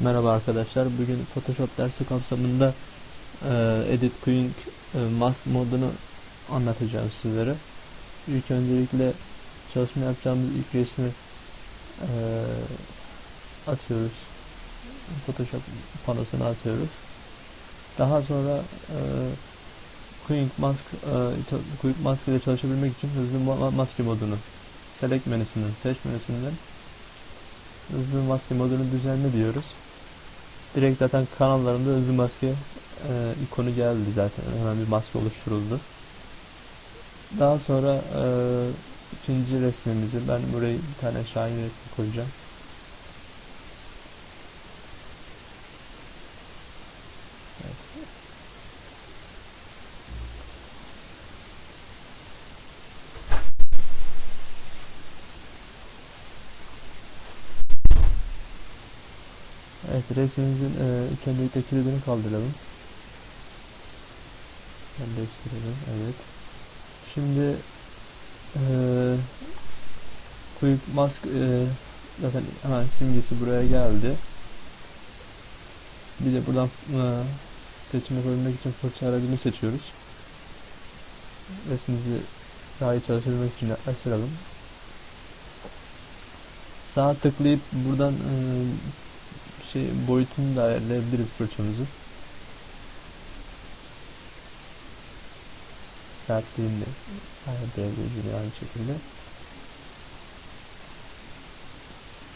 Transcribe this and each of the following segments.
Merhaba arkadaşlar. Bugün Photoshop dersi kapsamında e, Edit Queuing e, Mask modunu anlatacağım sizlere. İlk öncelikle çalışma yapacağımız ilk resmi e, atıyoruz. Photoshop panosuna atıyoruz. Daha sonra e, Queuing Mask e, Queuing Mask ile çalışabilmek için hızlı ma- maske modunu Select menüsünden, seç menüsünden hızlı maske modunu düzenle diyoruz. Direkt zaten kanallarımda hızlı maske e, ikonu geldi zaten. Hemen bir maske oluşturuldu. Daha sonra e, ikinci resmimizi ben buraya bir tane Şahin resmi koyacağım. Evet resmimizin e, öncelikle kilidini kaldıralım. Yerleştirelim. Evet. Şimdi e, Quick Mask e, zaten hemen simgesi buraya geldi. Bir de buradan e, seçim yapabilmek için fırça aracını seçiyoruz. Resmimizi daha iyi çalışabilmek için yaklaştıralım. Sağa tıklayıp buradan e, şey boyutunu da ayarlayabiliriz fırçamızın. Sertliğini de ayarlayabiliriz aynı şekilde.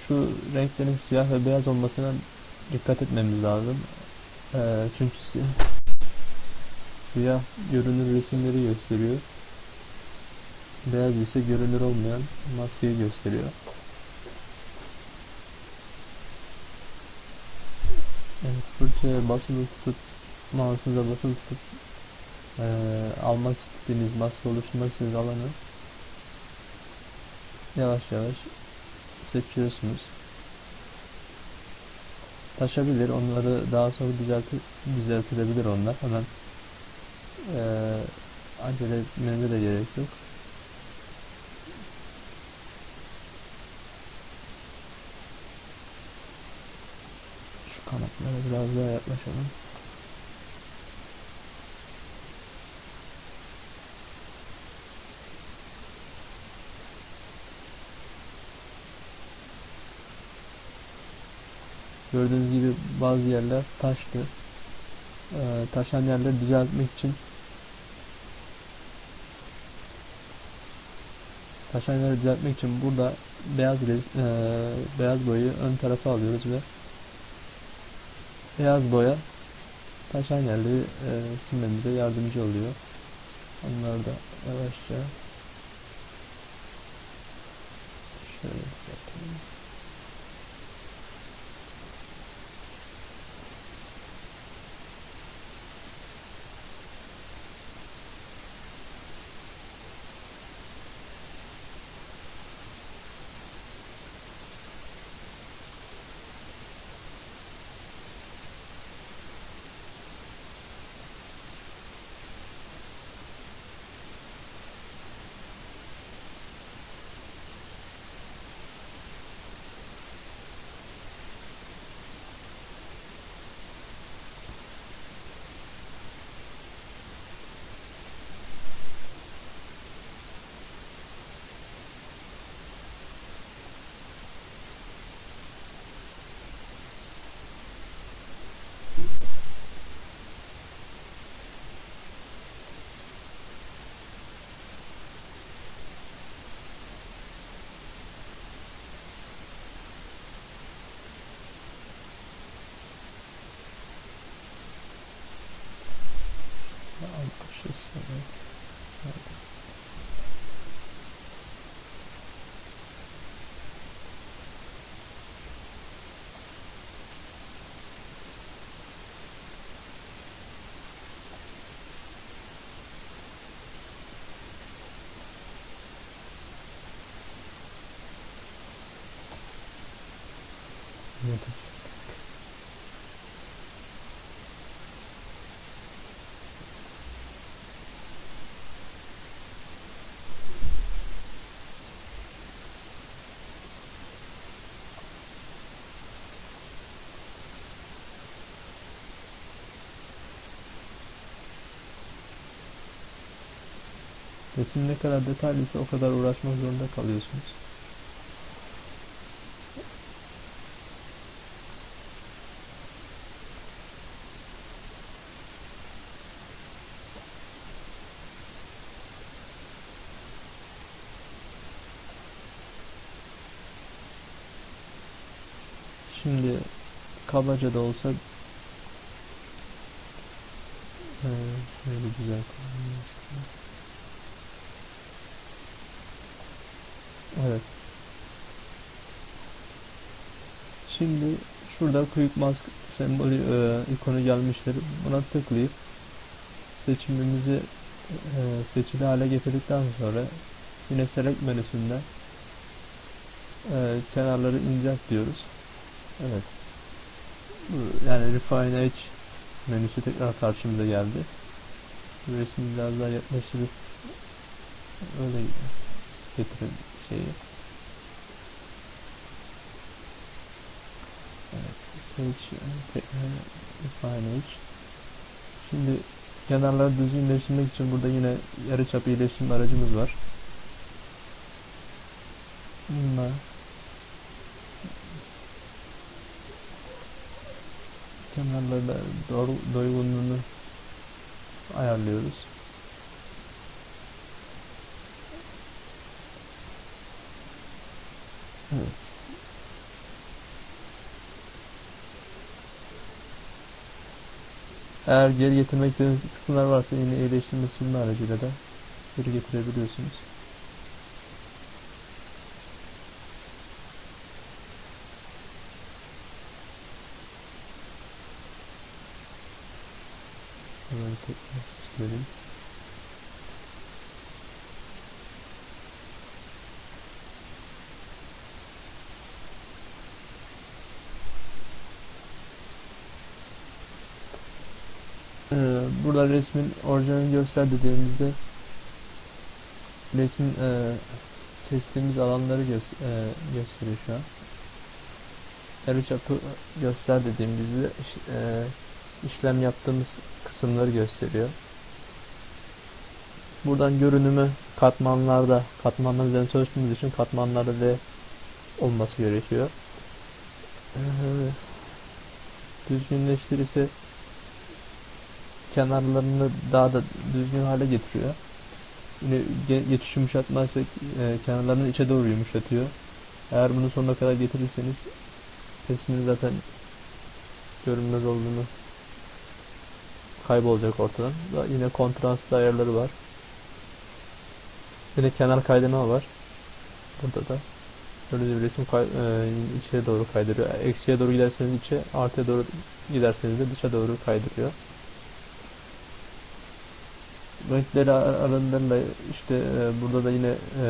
Şu renklerin siyah ve beyaz olmasına dikkat etmemiz lazım. Ee, çünkü si siyah görünür resimleri gösteriyor. Beyaz ise görünür olmayan maskeyi gösteriyor. Evet, fırçaya basılı tutup mouse'unuza basılı tutup eee, almak istediğiniz maske oluşturmak istediğiniz alanı yavaş yavaş seçiyorsunuz. Taşabilir, onları daha sonra düzelti, düzeltilebilir onlar. Hemen eee acele etmenize de gerek yok. Kanatlara biraz daha yaklaşalım. Gördüğünüz gibi bazı yerler taştı. Ee, taşan yerleri düzeltmek için taşan yerleri düzeltmek için burada beyaz rez, ee, beyaz boyayı ön tarafa alıyoruz ve beyaz boya taşan yerleri e, silmemize yardımcı oluyor. Onları da yavaşça Thank. Resim ne kadar detaylıysa o kadar uğraşmak zorunda kalıyorsunuz. Şimdi kabaca da olsa eee, şöyle güzel kullanayım. Evet. Şimdi şurada Quick Mask sembolü e, ikonu gelmiştir. Buna tıklayıp seçimimizi e, seçili hale getirdikten sonra yine Select menüsünden e, kenarları incelt diyoruz. Evet. Yani Refine Edge menüsü tekrar karşımıza geldi. Resmi biraz daha yaklaştırıp öyle getirelim şeyi. Evet, seç Refine Edge. Şimdi kenarları düzgünleştirmek için burada yine yarıçap iyileştirme aracımız var. Bununla kenarlarda doğru doygunluğunu ayarlıyoruz. Evet. Eğer geri getirmek istediğiniz kısımlar varsa yine iyileştirme silme aracıyla da geri getirebiliyorsunuz. Hemen tekrar silelim. Ee, burada resmin orijinalini göster dediğimizde resmin e, kestiğimiz alanları gö- e, gösteriyor şu an. Yarıçapı göster dediğimizde e, işlem yaptığımız kısımları gösteriyor. Buradan görünümü katmanlarda, katmanlar üzerine çalıştığımız için katmanlarda D olması gerekiyor. Ee, düzgünleştir ise kenarlarını daha da düzgün hale getiriyor. Yine ge- geçiş yumuşatmazsa e, kenarlarını içe doğru yumuşatıyor. Eğer bunu sonuna kadar getirirseniz resmin zaten görünmez olduğunu kaybolacak ortadan. Da yine kontrastlı ayarları var. Yine kenar kaydırma var. Burada da böyle bir resim e, içe doğru kaydırıyor. Eksiye doğru giderseniz içe, artıya doğru giderseniz de dışa doğru kaydırıyor. Renkleri ar- aralarında işte e, burada da yine e,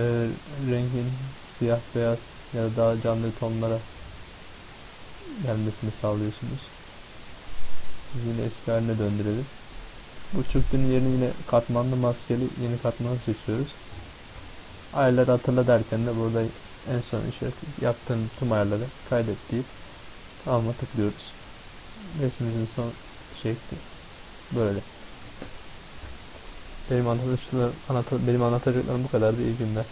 rengin siyah beyaz ya da daha canlı tonlara gelmesini sağlıyorsunuz. Yine eski haline döndürelim. Bu çöktüğünün yerini yine katmanlı maskeli yeni katmanı seçiyoruz. Ayarları hatırla derken de burada en son işaret yaptığın tüm ayarları kaydet deyip tamam'a tıklıyoruz. Resmimizin son şekli böyle. Benim anlatacaklarım, anlat benim anlatacaklarım bu kadardı. İyi günler.